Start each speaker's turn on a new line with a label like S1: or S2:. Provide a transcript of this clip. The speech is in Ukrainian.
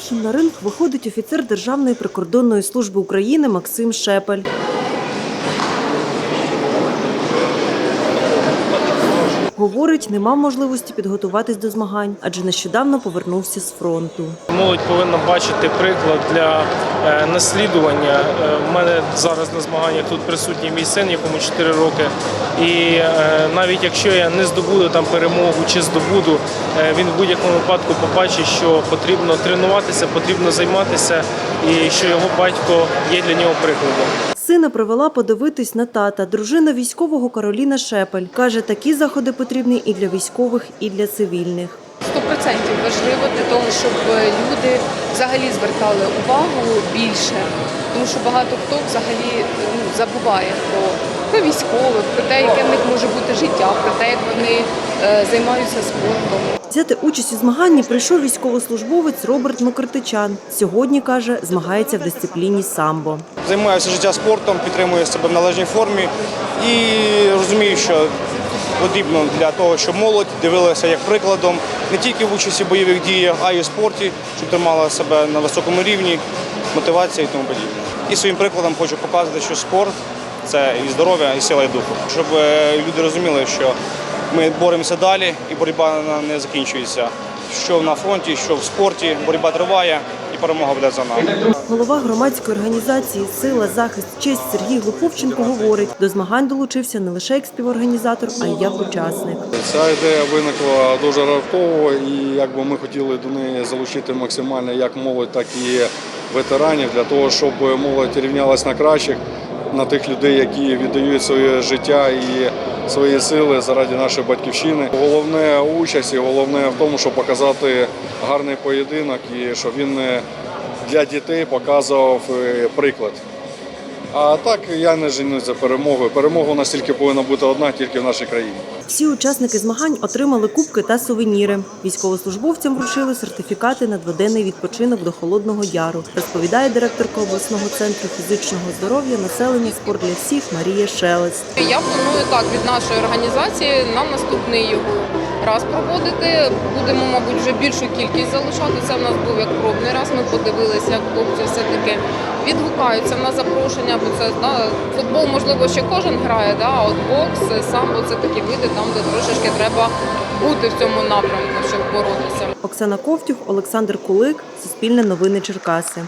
S1: Першим на ринг виходить офіцер Державної прикордонної служби України Максим Шепель. Говорить, не мав можливості підготуватись до змагань, адже нещодавно повернувся з фронту.
S2: Молодь повинна бачити приклад для е, наслідування. Е, У мене зараз на змаганнях тут присутній мій син, якому 4 роки. І е, навіть якщо я не здобуду там перемогу чи здобуду, е, він в будь-якому випадку побачить, що потрібно тренуватися, потрібно займатися, і що його батько є для нього прикладом.
S1: Сина привела подивитись на тата, дружина військового Кароліна Шепель. Каже, такі заходи потрібні і для військових, і для цивільних.
S3: Сто процентів важливо для того, щоб люди взагалі звертали увагу більше, тому що багато хто взагалі ну, забуває про, про військових, про те, яке в них може бути життя, про те, як вони е, займаються спортом.
S1: Взяти участь у змаганні прийшов військовослужбовець Роберт Мокритичан. Сьогодні, каже, змагається в дисципліні самбо.
S4: Займаюся життя спортом, підтримую себе в належній формі і розумію, що потрібно для того, щоб молодь дивилася як прикладом не тільки в участі в бойових діях, а й у спорті, щоб тримала себе на високому рівні, мотивація і тому подібне. І своїм прикладом хочу показати, що спорт це і здоров'я, і сила і духу, щоб е, люди розуміли, що ми боремося далі, і боротьба не закінчується. Що на фронті, що в спорті, боротьба триває, і перемога буде за нами.
S1: Голова громадської організації Сила, захист, честь Сергій Глуховченко говорить, до змагань долучився не лише як співорганізатор, а й як учасник.
S5: Ця ідея виникла дуже раптово, і якби ми хотіли до неї залучити максимально як молодь, так і ветеранів для того, щоб молодь рівнялась на кращих, на тих людей, які віддають своє життя і свої сили заради нашої батьківщини. Головне участь і головне в тому, щоб показати гарний поєдинок і щоб він е, для дітей показував е, приклад. А так я не женусь за перемогою. Перемога у нас тільки повинна бути одна, тільки в нашій країні.
S1: Всі учасники змагань отримали кубки та сувеніри. Військовослужбовцям вручили сертифікати на дводенний відпочинок до Холодного Яру, розповідає директорка обласного центру фізичного здоров'я населення спорт для всіх Марія Шелест.
S3: Я планую так від нашої організації на наступний його раз проводити. Будемо, мабуть, вже більшу кількість залишати. Це в нас був як пробний раз. Ми подивилися, як хлопці все-таки відгукаються на запрошення, бо це да, футбол, можливо, ще кожен грає, да, а от бокс, самбо це такі види, там, де трошечки треба бути в цьому напрямку, щоб боротися.
S1: Оксана Ковтюх, Олександр Кулик, Суспільне новини Черкаси.